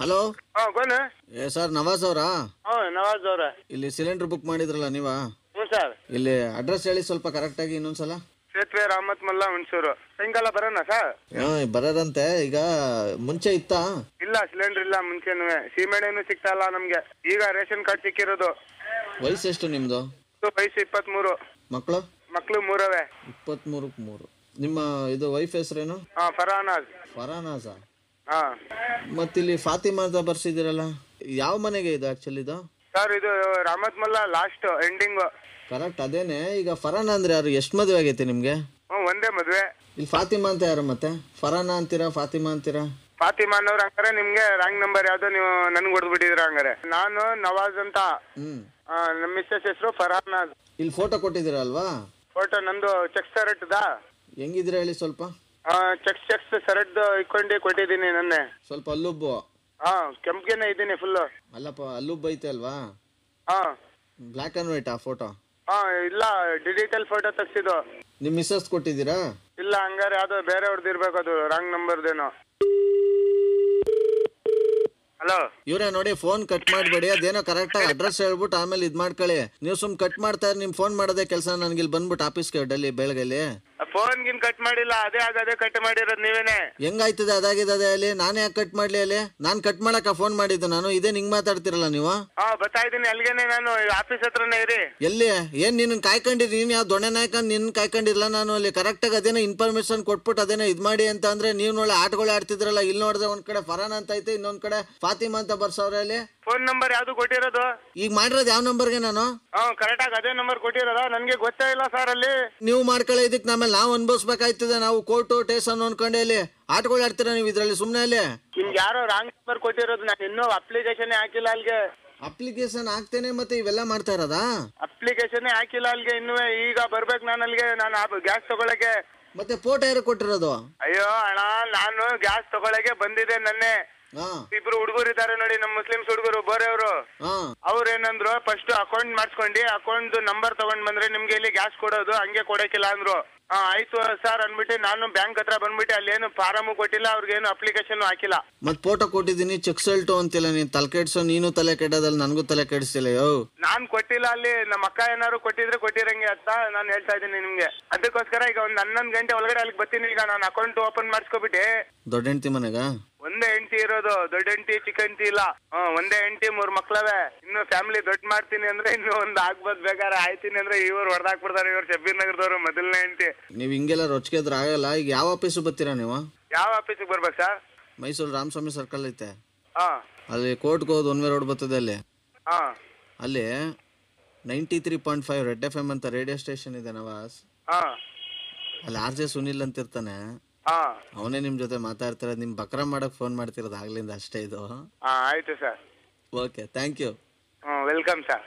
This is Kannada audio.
ಹಲೋ? ಹಾಂ ಗೊನೆ ಏ ಸರ್ ನವಾಜ್ ಅವರಾ? ಹಾಂ ನವಾಜ್ ಅವ್ರ. ಇಲ್ಲಿ ಸಿಲಿಂಡರ್ ಬುಕ್ ಮಾಡಿದ್ರಲ್ಲ ನೀವಾ? ಹ್ಞೂ ಸರ್. ಇಲ್ಲಿ ಅಡ್ರೆಸ್ ಹೇಳಿ ಸ್ವಲ್ಪ ಕರೆಕ್ಟಾಗಿ ಇನ್ನೊಂದ್ಸಲ. ಸೇತುವೆ ರಾಮತ್ ಮಲ್ಲ ಹುಣಸೂರು. ಸಾಯಂಕಾಲ ಬರೋಣ ಸರ್? ಹಾಂ ಬರೋದಂತೆ. ಈಗ ಮುಂಚೆ ಇತ್ತಾ? ಇಲ್ಲ ಸಿಲಿಂಡರ್ ಇಲ್ಲ ಮುಂಚೆನೂ. ಸೀಮೆಣ್ಣೆನೂ ಸಿಗ್ತಾ ಇಲ್ಲ ನಮ್ಗೆ. ಈಗ ರೇಷನ್ ಕಾರ್ಡ್ ಸಿಕ್ಕಿರೋದು. ವಯಸ್ಸು ಎಷ್ಟು ನಿಮ್ಮದು ಇದು ವಯಸ್ಸು ಇಪ್ಪತ್ಮೂರು. ಮಕ್ಕಳು ಮಕ್ಕಳು ಮೂರವೇ. ಇಪ್ಪತ್ತ್ಮೂರಕ್ಕೆ ಮೂರು. ನಿಮ್ಮ ಇದು ವೈಫ್ ಹೆಸರೇನು? ಹಾಂ ಫರಾನಾಜ್. ಫರಾನಾಜಾ? ಮತ್ತಿಲ್ಲಿ ಫಾತಿಮಾ ಅಂತ ಬರ್ಸಿದಿರಲ್ಲ ಯಾವ ಮನೆಗೆ ಇದು ಆಕ್ಚುಲಿ ಇದು? ಸರ್ ಇದು ರಾಮತ್ ಮಲ್ಲ ಲಾಸ್ಟ್ ಎಂಡಿಂಗ್ ಕರೆಕ್ಟ್ ಅದೇನೆ. ಈಗ ಫರಾನ ಅಂದ್ರೆ ಯಾರು? ಎಷ್ಟು ಮದುವೆ ಆಗೈತೆ ನಿಮಗೆ? ಒಂದೇ ಮದುವೆ. ಇಲ್ಲಿ ಫಾತಿಮಾ ಅಂತ ಯಾರು ಮತ್ತೆ? ಫರಾನ ಅಂತೀರಾ ಫಾತಿಮಾ ಅಂತೀರಾ? ಫಾತಿಮಾ ಅನ್ನೋರು ಹಂಗಾರೆ ನಿಮಗೆ ರಾಂಗ್ ನಂಬರ್ ಯಾವ್ದೋ ನೀವು ನನ್ಗೆ ಹೊಡೆದ್ಬಿಟ್ಟಿದ್ರ ಹಂಗಾರೆ. ನಾನು ನವಾಜ್ ಅಂತ. ನಮ್ಮ ಮಿಸ್ಸಸ್ ಹೆಸರು ಫರಾನ್. ಇಲ್ಲಿ ಫೋಟೋ ಕೊಟ್ಟಿದ್ದೀರಾ ಅಲ್ವಾ ಫೋಟೋ ನಂದು ಚೆಕ್ ಸರಟ್ದಾ ಹೆಂಗಿದ್ರೆ ಹೇಳಿ ಸ್ವಲ್ಪ? ಚೆಕ್ಸ್ ಚೆಕ್ಸ್ ಸರಟ್ ಇಟ್ಕೊಂಡು ಕೊಟ್ಟಿದ್ದೀನಿ ನನ್ನೆ. ಸ್ವಲ್ಪ ಅಲ್ಲುಬ್ಬು. ಹಾ ಕೆಂಪ್ಗೆನೆ ಇದ್ದೀನಿ ಫುಲ್ ಅಲ್ಲಪ್ಪ ಅಲ್ಲುಬ್ಬು ಐತೆ ಅಲ್ವಾ? ಹಾ. ಬ್ಲ್ಯಾಕ್ ಅಂಡ್ ವೈಟ್ ಆ ಫೋಟೋ ಹಾ ಇಲ್ಲ ಡಿಜಿಟಲ್ ಫೋಟೋ ತೆಗ್ಸಿದ್ದು. ನೀವು ಮಿಸ್ಸಸ್ ಕೊಟ್ಟಿದ್ದೀರಾ? ಇಲ್ಲ ಹಂಗಾರೆ ಯಾವ್ದೋ ಬೇರೆಯವ್ರದ್ದು ಇರ್ಬೇಕು ಅದು ರಾಂಗ್ ನಂಬರ್ದೇನೋ ಹಲೋ ಇವ್ರೆ ನೋಡಿ ಫೋನ್ ಕಟ್ ಮಾಡಬೇಡಿ ಅದೇನೋ ಕರೆಕ್ಟಾಗಿ ಅಡ್ರೆಸ್ ಹೇಳ್ಬಿಟ್ಟು ಆಮೇಲೆ ಇದು ಮಾಡ್ಕೊಳ್ಳಿ ನೀವು ಸುಮ್ ಕಟ್ ಮಾಡ್ತಾ ನಿಮ್ ಫೋನ್ ಮಾಡೋದೇ ಕೆಲಸ ನನಗೆ ಇಲ್ಲಿ ಬಂದ್ಬಿಟ್ಟು ಆಫೀಸ್ಗೆ ಡೆಲ್ಲಿ ಬೆಳಗ್ಗೆಲಿ ಫೋನ್ ಗಿನ್ ಕಟ್ ಮಾಡಿಲ್ಲ ಅದೇ ಆಗ ಅದೇ ಕಟ್ ಮಾಡಿರೋದು ನೀವೇನೆ. ಹೆಂಗಾಯ್ತದೆ? ಅದಾಗಿದೆ ಅದೇ ಅಲ್ಲಿ. ನಾನೇ ಯಾಕೆ ಕಟ್ ಮಾಡ್ಲಿ ಅಲ್ಲಿ? ನಾನ್ ಕಟ್ ಮಾಡಕ ಫೋನ್ ಮಾಡಿದ್ದು ನಾನು. ಇದೇ ನಿಂಗ್ ಮಾತಾಡ್ತಿರಲ್ಲ ನೀವು? ಹಾ ಬರ್ತಾ ಇದ್ದೀನಿ. ಅಲ್ಲಿಗೆನೆ ನಾನು ಆಫೀಸ್ ಹತ್ರನೇ ಇರಿ. ಎಲ್ಲಿ? ಏನ್ ನಿನ್ನ ಕಾಯ್ಕೊಂಡಿರಿ ನೀನ್ ಯಾವ ದೊಣ್ಣೆ ನಾಯಕ? ನಿನ್ ಕಾಯ್ಕೊಂಡಿರ್ಲ ನಾನು ಅಲ್ಲಿ. ಕರೆಕ್ಟಾಗಿ ಅದೇನೋ ಇನ್ಫಾರ್ಮೇಶನ್ ಕೊಟ್ಬಿಟ್ಟು ಅದೇನೋ ಇದ್ ಮಾಡಿ ಅಂತ ಅಂದ್ರೆ ನೀವ್ ನೋಡಿ ಆಟಗಳು ಆಡ್ತಿದ್ರಲ್ಲ. ಇಲ್ಲಿ ನೋಡಿದ್ರೆ ಒಂದ್ ಕಡೆ ಫರಾನ್ ಅಂತ ಐತೆ ಇನ್ನೊಂದ್ ಕಡೆ ಫಾತಿಮಾ ಅಂತ ಬರ್ಸವ್ರೆ ಅಲ್ಲಿ. ಫೋನ್ ನಂಬರ್ ಯಾವ್ದು ಕೊಟ್ಟಿರೋದು? ಈಗ ಮಾಡಿರೋದು ಯಾವ ನಂಬರ್ಗೆ ನಾನು? ಹಾ ಕರೆಕ್ಟ್ ಆಗಿ ಅದೇ ನಂಬರ್ ಕೊಟ್ಟಿರೋದ. ನನ್ಗೆ ಗೊತ್ತೇ ಇಲ್ಲ ಸರ್ ಅಲ್ಲಿ. ನೀವು ಮಾಡ್ಕೊಳ್ಳೋ ಇದಕ್ಕೆ ನಮ್ಮಲ್ಲಿ ನಾವು ಅನ್ಭವಿಸ್ಬೇಕಾಯ್ತದೆ. ನಾವು ಕೋರ್ಟು ಟೇಸನ್ ಅನ್ಕೊಂಡೆ ಇಲ್ಲಿ. ಆಟಗಳು ಆಡ್ತೀರಾ ನೀವು ಇದ್ರಲ್ಲಿ ಸುಮ್ಮನೆ ಅಲ್ಲಿ? ನಿಮ್ಗೆ ಯಾರೋ ರಾಂಗ್ ನಂಬರ್ ಕೊಟ್ಟಿರೋದು ನಾನು ಇನ್ನೂ ಅಪ್ಲಿಕೇಶನ್ ಹಾಕಿಲ್ಲ ಅಲ್ಲಿಗೆ ಅಪ್ಲಿಕೇಶನ್ ಹಾಕ್ತೇನೆ ಮತ್ತೆ ಇವೆಲ್ಲ ಮಾಡ್ತಾ ಇರೋದಾ? ಅಪ್ಲಿಕೇಶನ್ ಹಾಕಿಲ್ಲ ಅಲ್ಲಿಗೆ ಇನ್ನೂ ಈಗ ಬರ್ಬೇಕು ನಾನು ಅಲ್ಲಿಗೆ ನಾನು ಗ್ಯಾಸ್ ತಗೊಳಕ್ಕೆ. ಮತ್ತೆ ಫೋಟೋ ಯಾರು ಕೊಟ್ಟಿರೋದು? ಅಯ್ಯೋ ಅಣ್ಣ ನಾನು ಗ್ಯಾಸ್ ತಗೊಳಕ್ಕೆ ಬಂದಿದೆ ನನ್ನೆ. ಹಾ. ಇಬ್ರು ಹುಡುಗರು ಇದಾರೆ ನೋಡಿ ನಮ್ಮ ಮುಸ್ಲಿಮ್ಸ್ ಹುಡುಗರು ಬೋರೆಯವರು. ಅವರು ಅವ್ರು ಏನಂದ್ರು ಫಸ್ಟ್ ಅಕೌಂಟ್ ಮಾಡ್ಸ್ಕೊಂಡಿ ಅಕೌಂಟ್ ನಂಬರ್ ತಗೊಂಡ್ ಬಂದ್ರೆ ನಿಮ್ಗೆ ಇಲ್ಲಿ ಗ್ಯಾಸ್ ಕೊಡೋದು ಹಂಗೆ ಕೊಡಕ್ಕಿಲ್ಲ ಅಂದ್ರು. ಹಾ ಆಯ್ತು ಸರ್ ಅಂದ್ಬಿಟ್ಟು ನಾನು ಬ್ಯಾಂಕ್ ಹತ್ರ ಬಂದ್ಬಿಟ್ಟು ಅಲ್ಲೇನು ಫಾರಮು ಕೊಟ್ಟಿಲ್ಲ ಅವ್ರಿಗೇನು ಅಪ್ಲಿಕೇಶನ್ ಹಾಕಿಲ್ಲ. ಮತ್ ಫೋಟೋ ಕೊಟ್ಟಿದ್ದೀನಿ ಚೆಕ್ ಸಲ್ಟು ಅಂತಿಲ್ಲ ನೀನ್ ತಲೆ ಕೆಡ್ಸೋ ನೀನು ತಲೆ ಕೆಡೋದಲ್ಲ ನನಗೂ ತಲೆ ಕೆಡಿಸಿಲ್ಲ ಯೋ. ನಾನ್ ಕೊಟ್ಟಿಲ್ಲ ಅಲ್ಲಿ ನಮ್ಮ ಅಕ್ಕ ಏನಾದ್ರು ಕೊಟ್ಟಿದ್ರೆ ಕೊಟ್ಟಿರಂಗೆ ಅಂತ ನಾನು ಹೇಳ್ತಾ ಇದ್ದೀನಿ ನಿಮ್ಗೆ. ಅದಕ್ಕೋಸ್ಕರ ಈಗ ಒಂದ್ ಹನ್ನೊಂದು ಗಂಟೆ ಒಳಗಡೆ ಅಲ್ಲಿಗೆ ಬರ್ತೀನಿ ಈಗ ನಾನು ಅಕೌಂಟ್ ಓಪನ್ ಮಾಡಿಸ್ಕೊಬಿಟ್ಟು. ದೊಡ್ಡ ಹೆಂಡತಿ ಮನೆಗ? ಒಂದೇ ಹೆಂಡತಿ ಇರೋದು ದೊಡ್ಡ ಹೆಂಡತಿ ಚಿಕ್ಕ ಹೆಂಡತಿ ಇಲ್ಲ. ಹ್ಮ್ ಒಂದೇ ಹೆಂಡತಿ ಮೂರ್ ಮಕ್ಳವೇ. ಇನ್ನು ಫ್ಯಾಮಿಲಿ ದೊಡ್ಡ ಮಾಡ್ತೀನಿ ಅಂದ್ರೆ ಇನ್ನು ಒಂದ್ ಆಗ್ಬೋದು ಬೇಕಾದ್ರೆ. ಆಯ್ತೀನಿ ಅಂದ್ರೆ ಇವ್ರು ಹೊಡೆದಾಕ್ಬಿಡ್ತಾರೆ ಇವ್ರು ಶಬ್ಬೀರ್ ನಗರದವ್ರು ಮೊದಲನೇ ಹೆಂಡತಿ. ನೀವು ಹಿಂಗೆಲ್ಲ ರೊಚ್ಕೆದ್ರ ಆಗಲ್ಲ. ಈಗ ಯಾವ ಆಫೀಸು ಬರ್ತೀರಾ ನೀವು? ಯಾವ ಆಫೀಸಿಗೆ ಬರ್ಬೇಕು ಸರ್? ಮೈಸೂರು ರಾಮಸ್ವಾಮಿ ಸರ್ಕಲ್ ಐತೆ. ಹಾ. ಅಲ್ಲಿ ಕೋರ್ಟ್ಗೆ ಹೋದ್ ಒನ್ ವೇ ರೋಡ್ ಬರ್ತದೆ ಅಲ್ಲಿ. ಹಾ. ಅಲ್ಲಿ ninety three point five red F M ಅಂತ ರೇಡಿಯೋ ಸ್ಟೇಷನ್ ಇದೆ ನವಾಸ್ ಹಾ. ಅಲ್ಲಿ ಆರ್ ಜೆ ಸುನಿಲ್ ಅಂತ ಇರ್ತಾನೆ. ಅವನೇ ನಿಮ್ ಜೊತೆ ಮಾತಾಡ್ತಿರೋದು ನಿಮ್ ಬಕ್ರ ಮಾಡಕ್ ಫೋನ್ ಮಾಡ್ತಿರೋದು ಆಗ್ಲಿಂದ ಅಷ್ಟೇ ಇದು. ಆಯ್ತು sir. Okay thank you welcome sir.